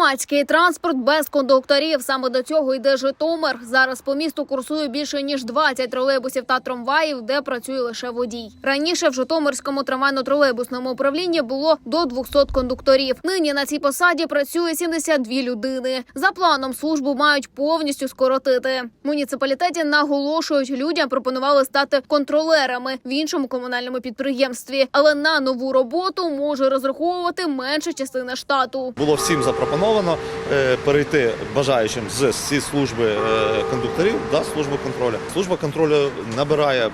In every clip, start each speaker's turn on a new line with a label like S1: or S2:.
S1: Громадський транспорт без кондукторів. Саме до цього йде Житомир. Зараз по місту курсує більше ніж 20 тролейбусів та трамваїв, де працює лише водій. Раніше в Житомирському трамвайно-тролейбусному управлінні було до 200 кондукторів. Нині на цій посаді працює 72 людини. За планом службу мають повністю скоротити. Муніципалітеті наголошують, людям пропонували стати контролерами в іншому комунальному підприємстві, але на нову роботу може розраховувати менша частина штату.
S2: Було всім запропоновано е, перейти бажаючим з служби е, кондукторів до служби контролю. Служба контролю набирає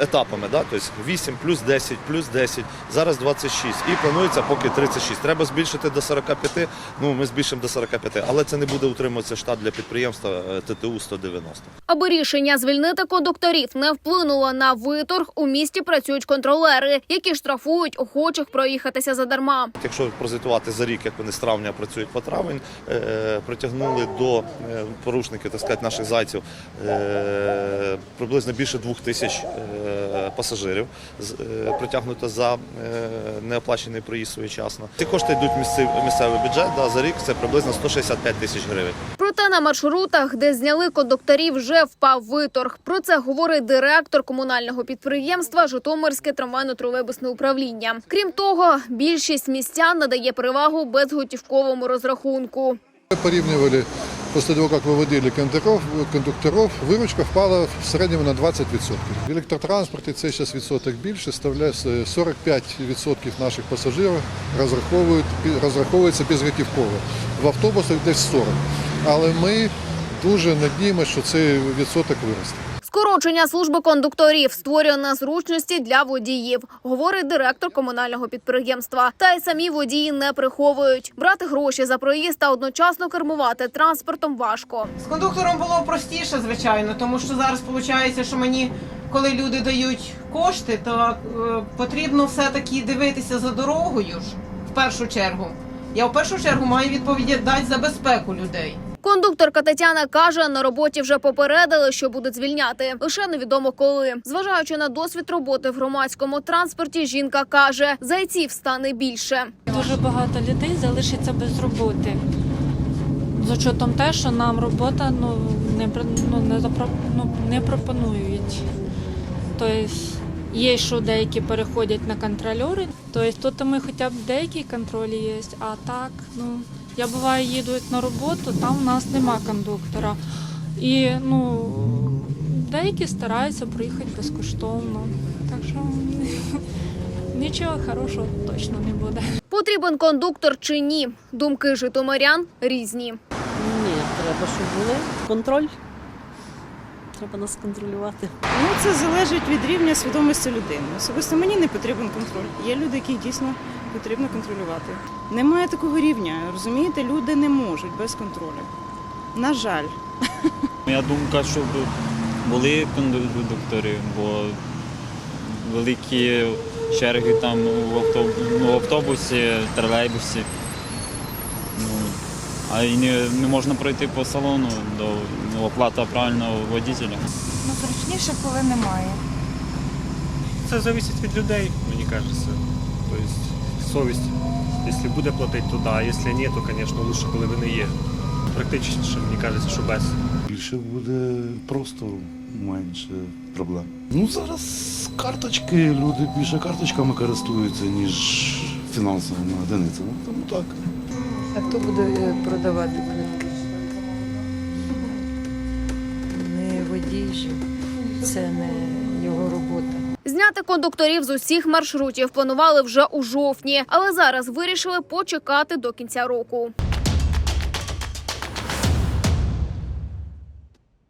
S2: етапами, да? тобто 8 плюс 10, плюс 10, зараз 26 і планується поки 36. Треба збільшити до 45, ну ми збільшимо до 45, але це не буде утримуватися штат для підприємства е, ТТУ 190.
S1: Аби рішення звільнити кондукторів не вплинуло на виторг, у місті працюють контролери, які штрафують охочих проїхатися задарма.
S2: Якщо прозвітувати за рік, як вони з травня працюють по травень, е, притягнули до е, порушників, так сказати, наших зайців е, приблизно більше двох тисяч е, пасажирів з- е, притягнуто за е, неоплачений проїзд своєчасно. Ці кошти йдуть в місцев- місцевий бюджет. Да, за рік це приблизно 165 тисяч гривень.
S1: Проте на маршрутах, де зняли кондукторів, вже впав виторг. Про це говорить директор комунального підприємства Житомирське трамвайно-тролейбусне управління. Крім того, більшість містян надає перевагу безготівковому розрахунку.
S3: Порівнювали після того, як виводили кондукторів, кондукторов виручка впала в середньому на 20%. В електротранспорті це зараз відсоток більше, ставляє 45% наших пасажирів розраховують, розраховується безготівково. В автобусах десь 40%. Але ми дуже надіємося, що цей відсоток виросте.
S1: Скорочення служби кондукторів створює незручності для водіїв, говорить директор комунального підприємства. Та й самі водії не приховують. Брати гроші за проїзд та одночасно кермувати транспортом важко.
S4: З кондуктором було простіше, звичайно, тому що зараз виходить, що мені, коли люди дають кошти, то е, потрібно все-таки дивитися за дорогою ж в першу чергу. Я в першу чергу маю відповідати за безпеку людей.
S1: Кондукторка Тетяна каже, на роботі вже попередили, що будуть звільняти. Лише невідомо коли. Зважаючи на досвід роботи в громадському транспорті, жінка каже, зайців стане більше.
S5: Дуже багато людей залишиться без роботи. З учетом те, що нам робота ну, не, ну, не, запро- ну, не пропонують. Тобто є, що деякі переходять на контрольори. Тобто тут ми хоча б деякі контролі є, а так, ну, я буваю, їду на роботу, там у нас нема кондуктора. І ну, деякі стараються приїхати безкоштовно. Так що нічого хорошого точно не буде.
S1: Потрібен кондуктор чи ні? Думки житомирян різні.
S6: Ні, треба, щоб були контроль. Треба нас контролювати.
S7: Ну, це залежить від рівня свідомості людини. Особисто мені не потрібен контроль. Є люди, яких дійсно потрібно контролювати. Немає такого рівня. Розумієте, люди не можуть без контролю. На жаль.
S8: Моя думка, щоб були кондуктори, бо великі черги там в автобусі, в автобусі тролейбусі. Ну, а і не, не можна пройти по салону до ну, оплата правильного водителя.
S9: Ну, зручніше, коли немає.
S10: Це залежить від людей, мені кажеться. Тобто совість. Якщо буде платити, то да, а якщо ні, то, звісно, лучше, коли вони є. Практичніше, мені кажеться, що без.
S11: Більше буде просто менше проблем. Ну зараз карточки, люди більше карточками користуються, ніж фінансовими одиницями. Тому так.
S9: А хто буде е, продавати же. Це не його робота.
S1: Зняти кондукторів з усіх маршрутів планували вже у жовтні, але зараз вирішили почекати до кінця року.